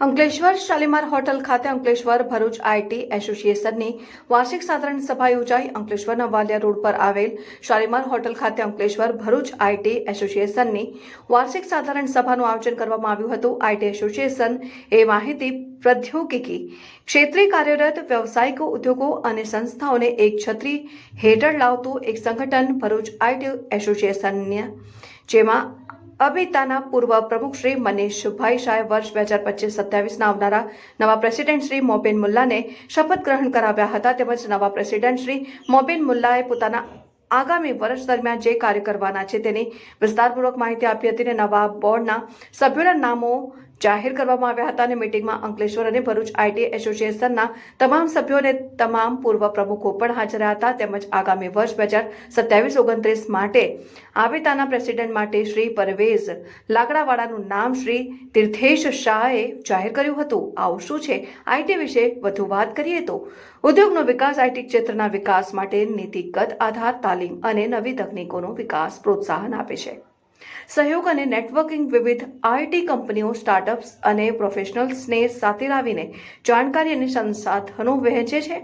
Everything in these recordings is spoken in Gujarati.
અંકલેશ્વર શાલીમાર હોટલ ખાતે અંકલેશ્વર ભરૂચ આઈટી એસોસિએશનની વાર્ષિક સાધારણ સભા યોજાઈ. અંકલેશ્વરના વાલિયા રોડ પર આવેલ શાલીમાર હોટલ ખાતે અંકલેશ્વર ભરૂચ આઈટી એસોસિએશનની વાર્ષિક સાધારણ સભાનું આયોજન કરવામાં આવ્યું હતું. આઈટી એસોસિએશન એ માહિતી પ્રૌદ્યોગિકી, ક્ષેત્રે કાર્યરત, વ્યવસાયિકો, ઉદ્યોગો અને સંસ્થાઓને એક છત્રી હેઠળ લાવતું એક સંગઠન ભરૂચ આઈટી એસોસિએશન જેમાં અબિતાના પૂર્વ પ્રમુખ શ્રી મનીષભાઈ શાહે વર્ષ બે હજાર પચીસ સત્યાવીસના આવનારા નવા પ્રેસિડેન્ટ શ્રી મોબેન મુલ્લાને શપથ ગ્રહણ કરાવ્યા હતા તેમજ નવા પ્રેસિડેન્ટ શ્રી મોબેન મુલ્લાએ પોતાના આગામી વર્ષ દરમિયાન જે કાર્ય કરવાના છે તેની વિસ્તારપૂર્વક માહિતી આપી હતી અને નવા બોર્ડના સભ્યોના નામો જાહેર કરવામાં આવ્યા હતા અને મીટિંગમાં અંકલેશ્વર અને ભરૂચ આઈટી એસોસિએશનના તમામ સભ્યો અને તમામ પૂર્વ પ્રમુખો પણ હાજર હતા તેમજ આગામી વર્ષ બે હજાર સત્યાવીસ ઓગણત્રીસ માટે આવેતાના પ્રેસિડેન્ટ માટે શ્રી પરવેઝ લાકડાવાળાનું નામ શ્રી તીર્થેશ શાહે જાહેર કર્યું હતું. આવું શું છે? આઈટી વિશે વધુ વાત કરીએ તો ઉદ્યોગનો વિકાસ આઈટી ક્ષેત્રના વિકાસ માટે નીતિગત આધાર, તાલીમ અને નવી તકનીકોનો વિકાસ પ્રોત્સાહન આપે છે. સહયોગ અને નેટવર્કિંગ વિવિધ આઈટી કંપનીઓ સ્ટાર્ટઅપ્સ અને પ્રોફેશનલ્સને સાથે લાવીને જાણકારી અને સંસાધનો વહેંચે છે.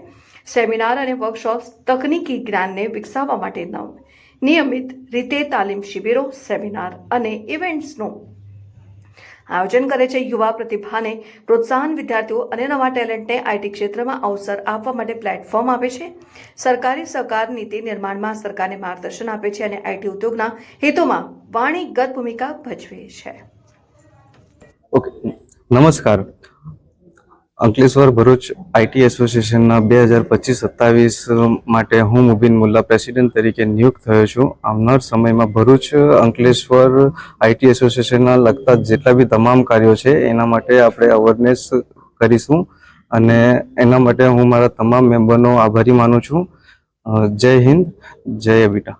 સેમિનાર અને વર્કશોપ્સ તકનીકી જ્ઞાનને વિકસાવવા માટે નિયમિત રીતે તાલીમ શિબિરો સેમિનાર અને ઇવેન્ટ્સનું આયોજન કરે છે યુવા પ્રતિભાને પ્રોત્સાહન વિદ્યાર્થીઓ અને નવા ટેલેન્ટને આઈટી ક્ષેત્રમાં અવસર આપવા માટે પ્લેટફોર્મ આપે છે. સરકારી સહકાર નીતિ નિર્માણમાં સરકારને માર્ગદર્શન આપે છે અને આઈટી ઉદ્યોગના હિતોમાં વાણીગત ભૂમિકા ભજવે છે. નમસ્કાર. અંકલેશ્વર ભરૂચ આઈટી એસોસિએશનના બે હજાર પચીસ સત્તાવીસ માટે હું મુબીન મુલ્લા, પ્રેસિડેન્ટ તરીકે નિયુક્ત થયો છું. આવનાર સમયમાં ભરૂચ, અંકલેશ્વર આઈટી એસોસિએશનના લગતા જેટલા બી તમામ કાર્યો છે, એના માટે આપણે અવેરનેસ કરીશું. અને એના માટે હું મારા તમામ મેમ્બરનો આભારી માનું છું. જય હિન્દ, જય અબીટા